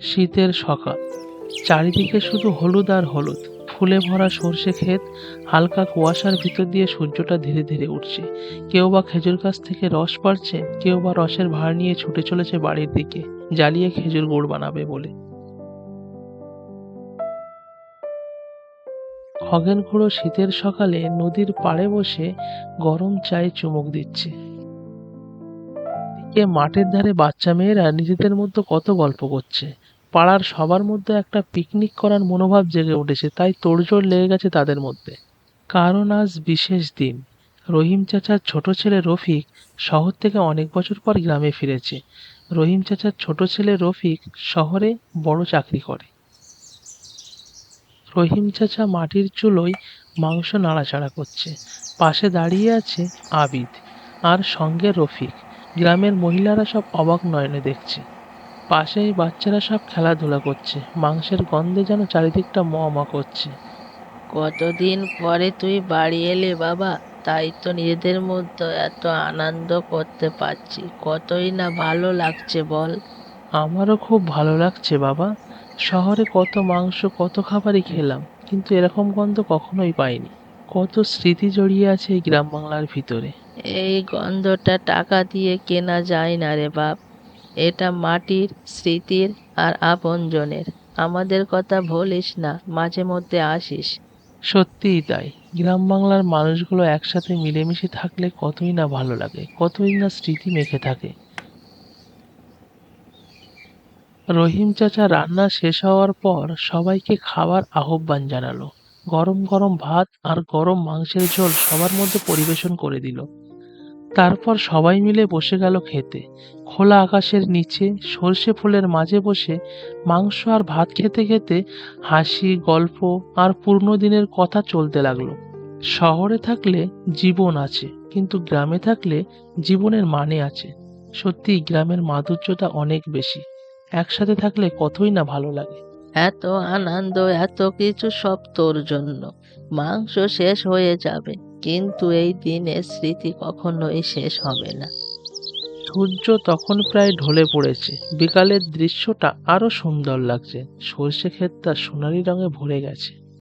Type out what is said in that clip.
শীতের সকাল। চারিদিকে শুধু হলুদ আর হলুদ। ফুলে ভরা সর্ষে ক্ষেত, হালকা কুয়াশার ভিতর দিয়ে সূর্যটা ধীরে ধীরে উঠছে। কেউ বা খেজুর গাছ থেকে রস পাড়ছে, কেউ বা রসের ভার নিয়ে ছুটে চলেছে বাড়ির দিকে, জ্বালিয়ে খেজুর গুড় বানাবে বলে। খগেন খুঁড়ো শীতের সকালে নদীর পাড়ে বসে গরম চায়ে চুমুক দিচ্ছে। মাঠের ধারে বাচ্চা মেয়েরা নিজেদের মধ্যে কত গল্প করছে। পাড়ার সবার মধ্যে একটা পিকনিক করার মনোভাব জেগে উঠেছে, তাই তোড়জোড় লেগে গেছে তাদের মধ্যে। কারণ আজ বিশেষ দিন। রহিম চাচার ছোট ছেলে রফিক শহর থেকে অনেক বছর পর গ্রামে ফিরেছে। রহিম চাচার ছোট ছেলে রফিক শহরে বড় চাকরি করে। রহিম চাচা মাটির চুলোয় মাংস নাড়াচাড়া করছে। পাশে দাঁড়িয়ে আছে আবিদ আর সঙ্গে রফিক। গ্রামের মহিলারা সব অবাক নয়নে দেখছে। পাশেই বাচ্চারা সব খেলাধুলা করছে। মাংসের গন্ধে যেন চারিদিকটা ম ম করছে। কতদিন পরে তুই বাড়ি এলে বাবা? তাই তো নিজেদের মধ্যে এত আনন্দ করতে পারছি। কতই না ভালো লাগছে বল। আমারও খুব ভালো লাগছে বাবা। শহরে কত মাংস কত খাবারই খেলাম কিন্তু এরকম গন্ধ কখনোই পাইনি। কত স্মৃতি জড়িয়ে আছে এই গ্রাম বাংলার ভিতরে। এই গন্ধটা টাকা দিয়ে কেনা যায় না রে বাপ। এটা মাটির, স্মৃতির আর আপনজনের। আমাদের কথা ভুলিস না, মাঝে মধ্যে আসিস। সত্যিই তাই। গ্রাম বাংলার মানুষগুলো একসাথে মিলেমিশে থাকলে কতই না ভালো লাগে, কতই না স্মৃতি মেখে থাকে। রহিম চাচা রান্না শেষ হওয়ার পর সবাইকে খাবার আহ্বান জানালো। গরম গরম ভাত আর গরম মাংসের ঝোল সবার মধ্যে পরিবেশন করে দিল। তারপর সবাই মিলে বসে গেল খেতে। খোলা আকাশের নিচে, সর্ষে ফুলের মাঝে বসে মাংস আর ভাত খেতে খেতে হাসি, গল্প আর পুরনো দিনের কথা চলতে লাগল। শহরে থাকলে জীবন আছে, কিন্তু গ্রামে থাকলে জীবনের মানে আছে। সত্যি, গ্রামের মাধুর্যতা অনেক বেশি। একসাথে থাকলে কতই না ভালো লাগে। এত আনন্দ, এত কিছু সব তোর জন্য। মাংস শেষ হয়ে যাবে। কিন্তু এই দিনের স্মৃতি কখনোই শেষ হবে না। সূর্য তখন প্রায় ঢলে পড়েছে। বিকালের দৃশ্যটা আরও সুন্দর লাগছে। সর্ষে ক্ষেতটা সোনালি রঙে ভরে গেছে।